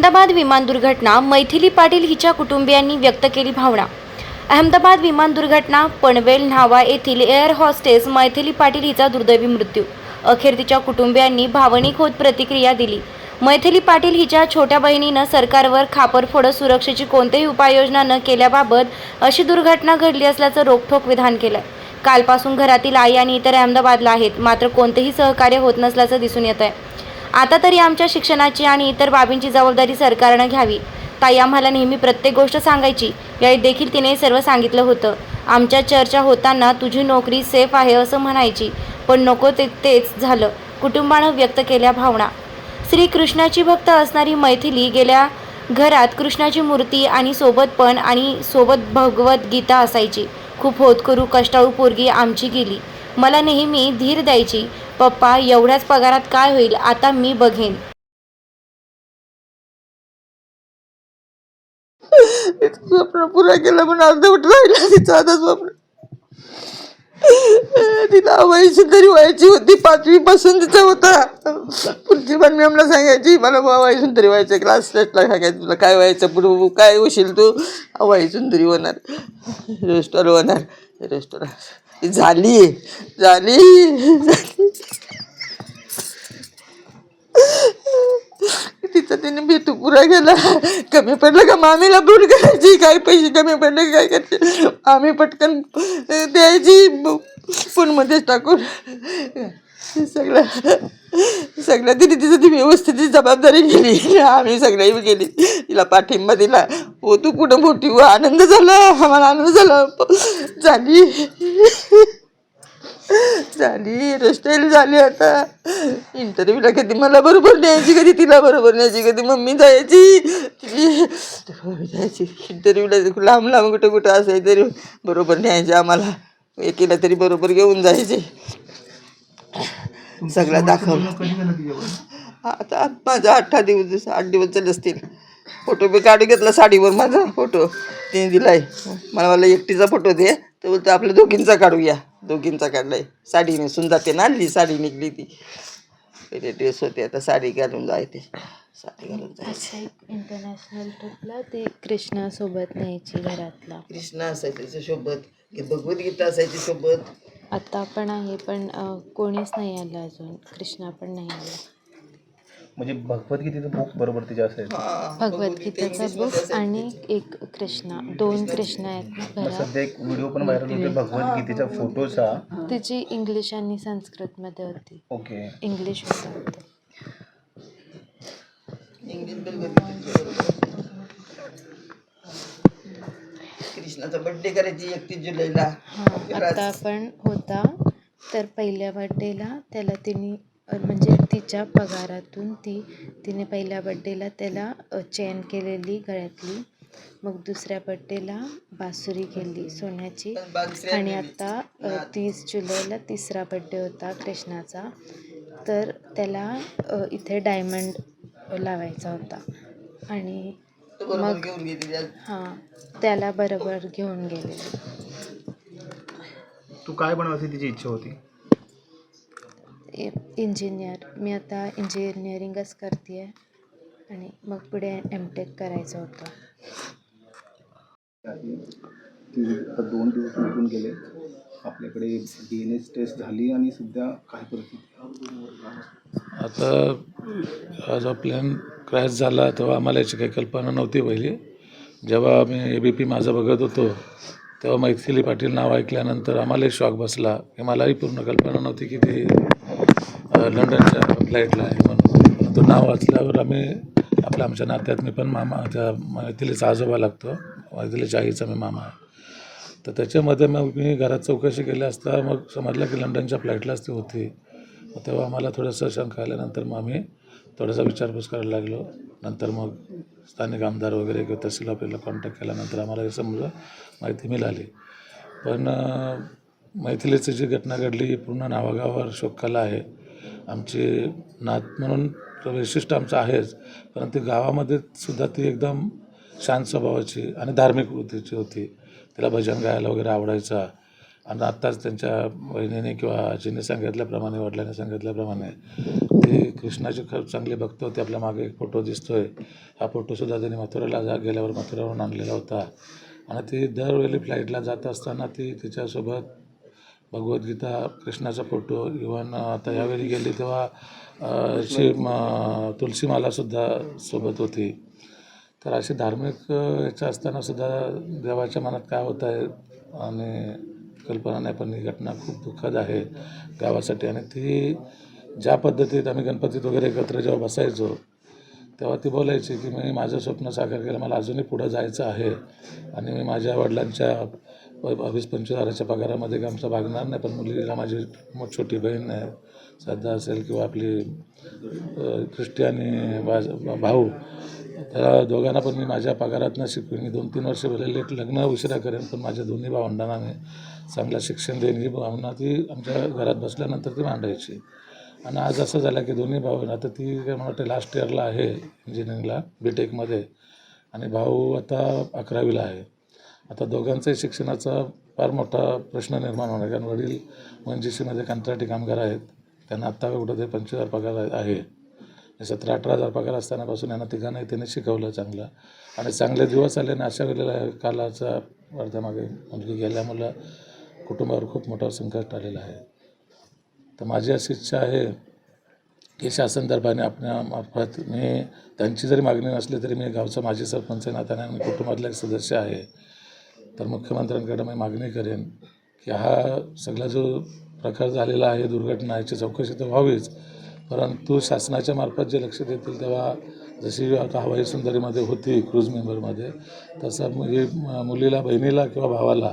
अहमदाबाद विमान दुर्घटना मैथिली पाटील हिच्या कुटुंबियांनी व्यक्त केली भावना. अहमदाबाद विमान दुर्घटना पनवेल न्हावा येथील एअर हॉस्टेस मैथिली पाटील हिचा दुर्दैवी मृत्यू. अखेर तिच्या कुटुंबियांनी भावनिक होत प्रतिक्रिया दिली. मैथिली पाटील हिच्या छोट्या बहिणीनं सरकारवर खापरफोडं सुरक्षेची कोणतीही उपाययोजना न केल्याबाबत अशी दुर्घटना घडली असल्याचं रोखठोक विधान केलं कालपासून घरातील आई आणि इतर अहमदाबादला आहेत मात्र कोणतेही सहकार्य होत नसल्याचं दिसून येत आहे आता तरी आमच्या शिक्षणाची आणि इतर बाबींची जबाबदारी सरकारनं घ्यावी. ताई आम्हाला नेहमी प्रत्येक गोष्ट सांगायची. याही देखील तिने सर्व सांगितलं होतं. आमच्या चर्चा होताना तुझी नोकरी सेफ आहे असं म्हणायची पण नको ते तेच झालं कुटुंबानं व्यक्त केल्या भावना. श्रीकृष्णाची भक्त असणारी मैथिली गेल्या घरात कृष्णाची मूर्ती आणि सोबत पण आणि सोबत भगवद्गीता असायची. खूप होत करू कष्टाळू पोरगी आमची गेली. मला नेहमी धीर द्यायची पप्पा एवढ्याच पगारात काय होईल आता मी बघेन. स्वप्न पुरा केलं पण अर्धवट राहिलं तिचं आता स्वप्न. तिला व्हायची तरी व्हायची होती पाचवी पासून तिचा होता. पुढची पण मी आम्हाला सांगायची मला हवाई सुंदरी व्हायचं क्लास टेस्टला सांगायचं तुला काय व्हायचं पुढे काय होशील तू? हवाई सुंदरी होणार. रेस्टॉर होणार रेस्टॉर झाली झाली तिचा तिने भेटू पुरा गेला कमी पडलं का मामीला भूल करायची? काही पैसे कमी पडले काय करायचे आम्ही पटकन द्यायची. फोनमध्येच टाकून. सगळं सगळं. तिने तिचं ती व्यवस्थित जबाबदारी केली आम्ही सगळ्याही गेली. तिला पाठिंबा दिला. हो तू कुठं मोठी? हो आनंद झाला. आम्हाला आनंद झाला. झाली. झाली. रेस्टाईल झाली आता. इंटरव्ह्यूला कधी मला बरोबर न्यायची कधी तिला बरोबर न्यायची कधी मम्मी जायची. तिची जायची. इंटरव्ह्यूला लांब लांब कुठं कुठं असायचं तरी बरोबर न्यायचे आम्हाला. एकीला तरी बरोबर घेऊन जायचे. सगळं दाखवलं. आता माझा अठरा दिवस आठ दिवस झाले असतील. फोटो बी काढून घेतला साडीवर माझा फोटो. तिने दिलाय. मला मला एकटीचा फोटो दे. तर बोलतो आपल्या दोघींचा काढूया. दोघींचा काढलाय. साडी नेसून जाते ना हल्ली साडी निघली ती. पहिले ड्रेस होते आता साडी घालून जायते साडी घालून जायचे. इंटरनॅशनल ट्रिपला ते कृष्णासोबत न्यायची घरातला. कृष्ण असायचे त्याच्या सोबत भगवद्गीता असायची सोबत. आता पण आहे पण कोणीच नाही आलं अजून. कृष्णा पण नाही आला म्हणजे भगवद्गीतेचं बुक बरोबर तिच्या हा, भगवद्गीतेचा बुक आणि एक कृष्णा दोन कृष्णा आहेत ना मग घरात. सध्या एक व्हिडिओ पण व्हायरल होते भगवद्गीतेच्या फोटोचा तिची इंग्लिश आणि संस्कृतमध्ये होती. ओके. इंग्लिश होतं ते. कृष्णाचा बर्थडे करायची एकतीस जुलैला. आता पण होता तर पहिल्या बड्डेला त्याला तिने म्हणजे तिच्या पगारातून ती तिने पहिल्या बड्डेला त्याला चेन केलेली गळ्यातली. मग दुसऱ्या बड्डेला बासुरी केली सोन्याची. आणि आता तीस जुलैला तिसरा बड्डे होता कृष्णाचा. तर त्याला इथे डायमंड लावायचा होता. आणि तो बरोबर घेऊन गेली त्या- हां त्याला बरोबर घेऊन गेले. तू काय बनवायची तिची इच्छा होती? इंजिनियर. मी आता इंजिनिअरिंगच करते आहे आणि मग पुढे एम टेक करायचं होतं. ती आता दोन दिवस निघून गेले. आपल्याकडे डी एन एस टेस्ट झाली आणि सध्या काय परिस्थिती? आता जो प्लॅन क्रॅश झाला तेव्हा आम्हाला याची काही कल्पना नव्हती पहिली. जेव्हा आम्ही ए बी पी माझं बघत होतो तेव्हा मैथिली पाटील नाव ऐकल्यानंतर आम्हालाही शॉक बसला की मलाही पूर्ण कल्पना नव्हती की ती लंडनच्या फ्लाईटला आहे म्हणून. तो नाव वाचल्यावर आम्ही आपल्या आमच्या नात्यात मी पण मामा त्या मैथिलीचा आजोबा लागतो मैथिलीच्या आईचा मी मामा. आहे तर त्याच्यामध्ये मग मी घरात चौकशी केली असता मग समजलं की लंडनच्या फ्लाईटलाच ती होती. मग तेव्हा आम्हाला थोडंसं शंका आल्यानंतर मग आम्ही थोडासा विचारपूस करायला लागलो. नंतर मग स्थानिक आमदार वगैरे किंवा तहसील ऑफिसला कॉन्टॅक्ट केल्यानंतर आम्हाला हे समजा माहिती मिळाली. पण मैथिलीची जी घटना घडली ही पूर्ण नावागावावर शोककला आहे. आमची नात म्हणून वैशिष्ट्य आमचं आहेच परंतु गावामध्ये सुद्धा ती एकदम शांत स्वभावाची आणि धार्मिक वृत्तीची होती. तिला भजन गायला वगैरे आवडायचा. आणि आत्ताच त्यांच्या बहिणीने किंवा आजीने सांगितल्याप्रमाणे वडिलांनी सांगितल्याप्रमाणे ते कृष्णाचे खूप चांगले भक्त होते. आपल्या मागे एक फोटो दिसतोय. हा फोटोसुद्धा त्यांनी मथुराला जा गेल्यावर मथुरावरून आणलेला होता. आणि ती दरवेळी फ्लाईटला जात असताना ती तिच्यासोबत भगवद्गीता कृष्णाचा फोटो इव्हन आता यावेळी गेली तेव्हा शिव म- तुलसीमालासुद्धा सोबत होती. तर असे धार्मिक याच्या असतानासुद्धा देवाच्या मनात काय होत आहे आणि कल्पना नाही पण ही घटना खूप दुःखद आहे. गावासाठी आणि ती ज्या पद्धतीत आम्ही गणपतीत वगैरे एकत्र जेव्हा बसायचो तेव्हा ती बोलायची की मी माझं स्वप्न साकार केलं मला अजूनही पुढं जायचं आहे. आणि मी माझ्या वडिलांच्या व- वीस पंचवीस हजाराच्या पगारामध्ये काही आमचा भागणार नाही पण मुलीला माझी मोठ छोटी बहीण आहे. श्रद्धा असेल किंवा आपली अ, क्रिस्टी आणि बाज भाऊ त्या दोघांना पण मी माझ्या पगारातनं शिकवेन. मी दोन तीन वर्ष भरलेले लग्न उशिरा करेन पण माझ्या दोन्ही भावंडांना मी चांगलं शिक्षण देईन. ही भावना ती आमच्या घरात बसल्यानंतर ती मांडायची. आणि आज असं झालं की दोन्ही भाऊ आता ती काय मला वाटतं लास्ट इयरला आहे इंजिनिअरिंगला बी टेकमध्ये आणि भाऊ आता अकरावीला आहे. आता दोघांचाही शिक्षणाचा फार मोठा प्रश्न निर्माण होणार कारण वडील मनजीसीमध्ये कंत्राटी कामगार आहेत. त्यांना आत्ता कुठं ते पंचवीस हजार पगार आहे. सतरा अठरा हजार पगार असतानापासून यांना तिघांनाही त्याने शिकवलं चांगलं. आणि चांगले दिवस आले आणि अशा वेळेला कालाचा अर्ध्यामागे मुलगी गेल्यामुळं कुटुंबावर खूप मोठा संकट आलेला आहे. तर माझी अशी इच्छा आहे की शासन दरबाने आपल्या मार्फत मी त्यांची जरी मागणी नसली तरी मी गावचा माजी सरपंच आहे नात्याने आणि कुटुंबातला एक सदस्य आहे. तर मुख्यमंत्र्यांकडे मी मागणी करेन की हा सगळा जो प्रकार झालेला आहे दुर्घटना याची चौकशी तर व्हावीच परंतु शासनाच्या मार्फत जे लक्ष देतील तेव्हा जशी आता हवाई सुंदरीमध्ये होती क्रूज मेंबरमध्ये तसं म्हणजे मुलीला बहिणीला किंवा भावाला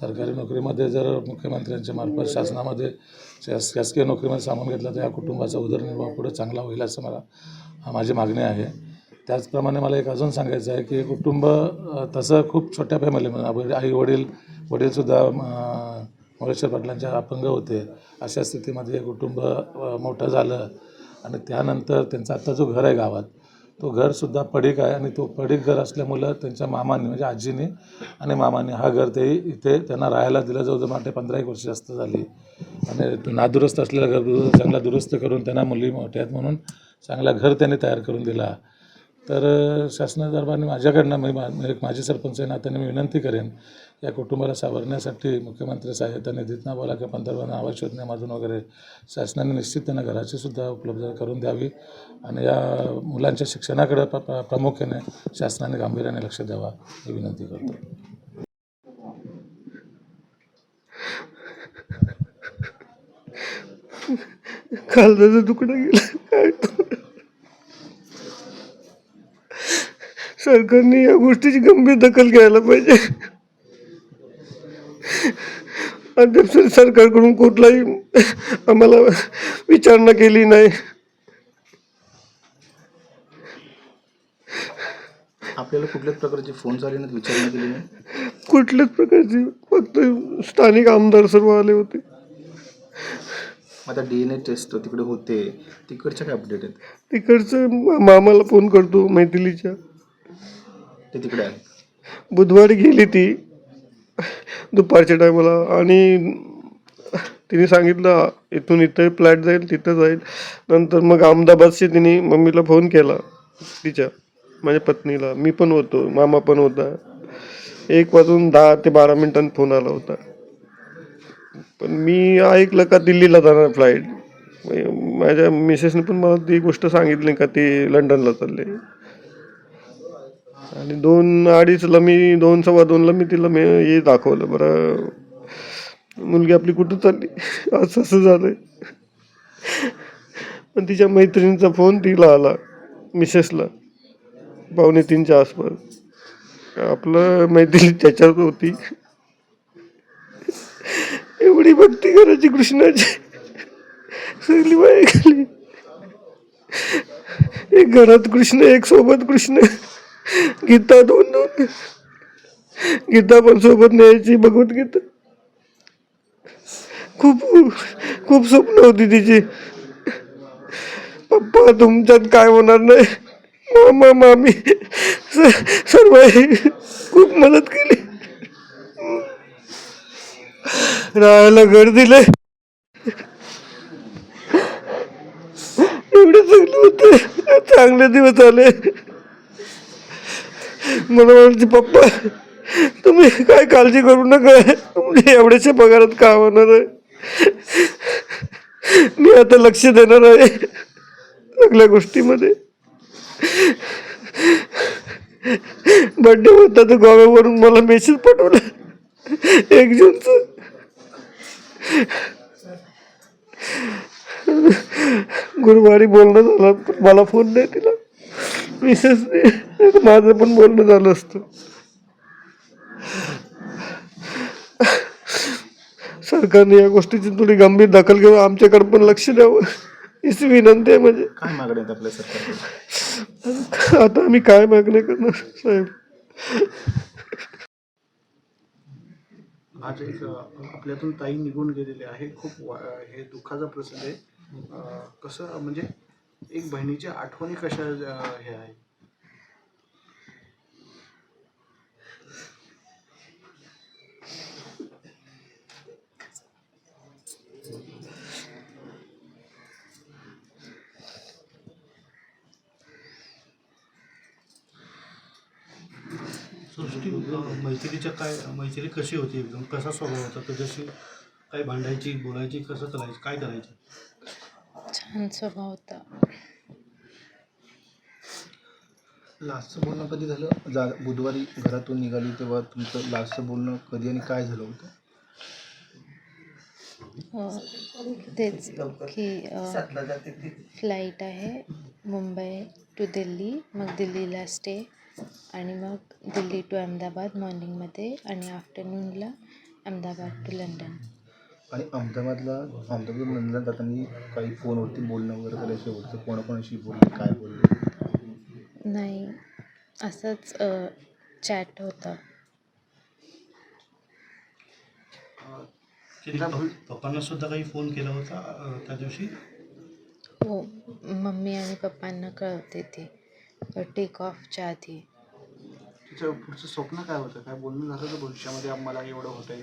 सरकारी नोकरीमध्ये जर मुख्यमंत्र्यांच्या मार्फत शासनामध्ये शास शासकीय नोकरीमध्ये सामावून घेतलं तर या कुटुंबाचा उदरनिर्वाह पुढे चांगला होईल असं मला हा माझी मागणी आहे. त्याचप्रमाणे मला एक अजून सांगायचं आहे की कुटुंब तसं खूप छोट्या फॅमिलीमध्ये आई वडील वडीलसुद्धा मोरेश्वर पाटलांच्या अपंग होते. अशा स्थितीमध्ये कुटुंब मोठं झालं आणि त्यानंतर त्यांचं आत्ता जो घर आहे गावात तो घरसुद्धा पडीक आहे आणि तो पडीक घर असल्यामुळं त्यांच्या मामाने म्हणजे आजीने आणि मामाने हा घर ते इथे त्यांना राहायला दिलं. जवळजवळ माझे पंधरा एक वर्ष जास्त झाली. आणि नादुरुस्त असलेलं घर दुरुस्त चांगला दुरुस्त करून त्यांना मुली मोठ्या आहेत म्हणून चांगला घर त्यांनी तयार करून दिला. तर शासना दरबारने माझ्याकडनं मी मा- एक माझी सरपंच आहे नात्याने मी विनंती करेन या कुटुंबाला सावरण्यासाठी मुख्यमंत्री सहाय्यता निधीतना बोला किंवा पंतप्रधान आवास योजनेमधून वगैरे शासनाने निश्चित त्यांना घराची सुद्धा उपलब्ध करून द्यावी. आणि या मुलांच्या शिक्षणाकडे प- प्रामुख्याने शासनाने गांभीर्याने लक्ष द्यावा ही विनंती करतो. कालदाचा तुकडा गेला. काय सरकारने या गोष्टीची गंभीर दखल घ्यायला पाहिजे. सर- सरकारकडून कुठलाही आम्हाला विचारणा केली नाही. आपल्याला कुठल्याच प्रकारचे फोन आले नाहीत विचारणा केली नाही? कुठल्याच प्रकारची फक्त स्थानिक आमदार सर्व आले होते. आता डी एन ए टेस्ट तिकडे होते. तिकडच्या काय अपडेट आहेत? तिकडचं मामाला फोन करतो मैथिलीच्या. ते तिकडे आहेत बुधवारी गेली ती. दुपारच्या टायमाला. आणि तिने सांगितलं इथून इथं फ्लॅट जाईल तिथं जाईल. नंतर मग अहमदाबादशी तिने मम्मीला फोन केला तिच्या माझ्या पत्नीला. मी पण होतो मामा पण होता. एक वाजून दहा ते बारा मिनिटांनी फोन आला होता. पण मी ऐकलं का दिल्लीला जाणार फ्लाईट? माझ्या मिसेसने पण मला ती गोष्ट सांगितली का ती लंडनला चालले. आणि दोन अडीचला मी दोन सव्वा दोनला मी तिला मी हे दाखवलं. बरं मुलगी आपली कुठं चालली? असं असं झालंय. पण तिच्या मैत्रिणीचा फोन तिला आला मिसेसला. पावणे तीनच्या आसपास. आपलं मैत्री त्याच्यात होती. एवढी भक्ती करायची कृष्णाची. सगळी बाई एक घरात कृष्ण एक सोबत कृष्ण. गीता दोन दोन. गीता पण सोबत न्यायची भगवद्गीता खूप खूप स्वप्न होती तिची. पप्पा तुमच्यात काय होणार नाही? मामा मामी सर्व खूप मदत केली. राहायला घर दिले. एवढे चांगले होते. चांगले दिवस आले. मला म्हणायचे पप्पा तुम्ही काय काळजी करू नका. तुमच्या एवढ्याशा पगारात का होणार आहे. मी आता लक्ष देणार आहे सगळ्या गोष्टीमध्ये. बड्डे होता तर गोव्यावरून मला मेसेज पाठवला. एक जूनचं गुरुवारी बोलणं झालं मला फोन नाही तिला मिसेस माझं पण बोलणं झालं असतं. सरकारने या गोष्टीची थोडी गंभीर दखल घेऊन आमच्याकडे पण लक्ष द्यावं हीच विनंती आहे म्हणजे. काय मागण्या आहेत आपल्या सरकारकडे? आता आम्ही काय मागणी करणार साहेब? आज एक आपल्यातून ताई निघून गेलेले आहे. खूप वा- हे दुःखाचा प्रसंग आहे. अ, कसं म्हणजे एक बहिणीच्या आठवणी कशा हे आहे? सृष्टी मैत्रीच्या काय मैत्री कशी होती एकदम? कसा स्वभाव होता? तुझ्याशी काय भांडायची बोलायची कसं करायचं काय करायचं? छान स्वभाव होता. लास्टचं बोलणं कधी झालं? जा बुधवारी घरातून निघाली तेव्हा तुमचं लास्टचं बोलणं कधी आणि काय झालं होतं? तेच की फ्लाईट आहे मुंबई टू दिल्ली मग दिल्लीला स्टे आणि मग दिल्ली टू अहमदाबाद मॉर्निंगमध्ये आणि आफ्टरनूनला अहमदाबाद टू लंडन. आणि अहमदाबादला अहमदाबाद नंदन जाताना काही फोनवरती बोलणं वगैरे झालं शेवटचं कोणाकोणाशी बोलले काय बोलले नाही. असंच चॅट होता. तिला पप्पांना सुद्धा काही फोन केला होता त्या दिवशी? हो मम्मी आणि पप्पांना कळवते ते. टेक ऑफच्या आधी. तिचं पुढचं स्वप्न काय होतं? काय बोलणं झालं तर भविष्यामध्ये? आम्हाला एवढं होत आहे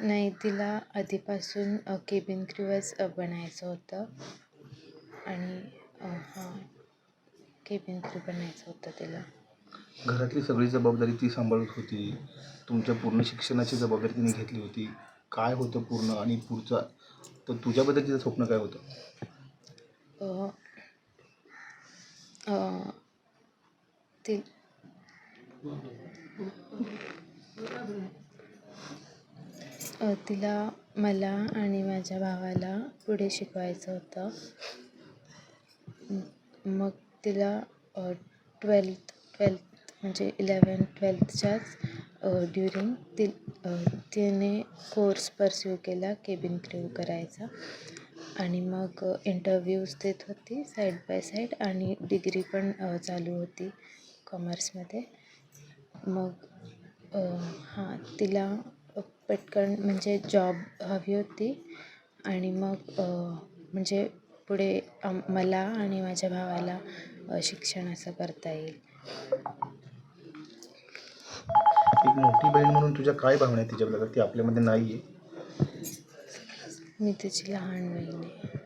नाही तिला आधीपासून केबिन क्रूवच बनायचं होतं. आणि हां. केबिन क्रू बनायचं होतं तिला घरातली सगळी जबाबदारी ती सांभाळत होती. तुमच्या पूर्ण शिक्षणाची जबाबदारी तिने घेतली होती. काय होतं पूर्ण आणि पुढचा? तर तुझ्याबद्दल तिचं स्वप्न काय होतं? अ, अ, ती अ, तिला मला आणि माझ्या भावाला पुढे शिकवायचं होतं. म- मग तिला ट्वेल्थ ट्वेल्थ म्हणजे इलेवन ट्वेल्थच्याच ड्युरिंग ती तिने कोर्स परस्यू केला केबिन क्रू करायचा. आणि मग इंटरव्ह्यूज देत होती साईड बाय साईड आणि डिग्री पण चालू होती कॉमर्समध्ये मग हां तिला पटकन म्हणजे जॉब हवी होती. आणि मग म्हणजे पुढे आम मला आणि माझ्या भावाला शिक्षण असं करता येईल. एक मोठी बहीण म्हणून तुझ्या काय भावना आहेत तिच्याबद्दल? ती आपल्यामध्ये नाही आहे मी तिची लहान बहीण आहे.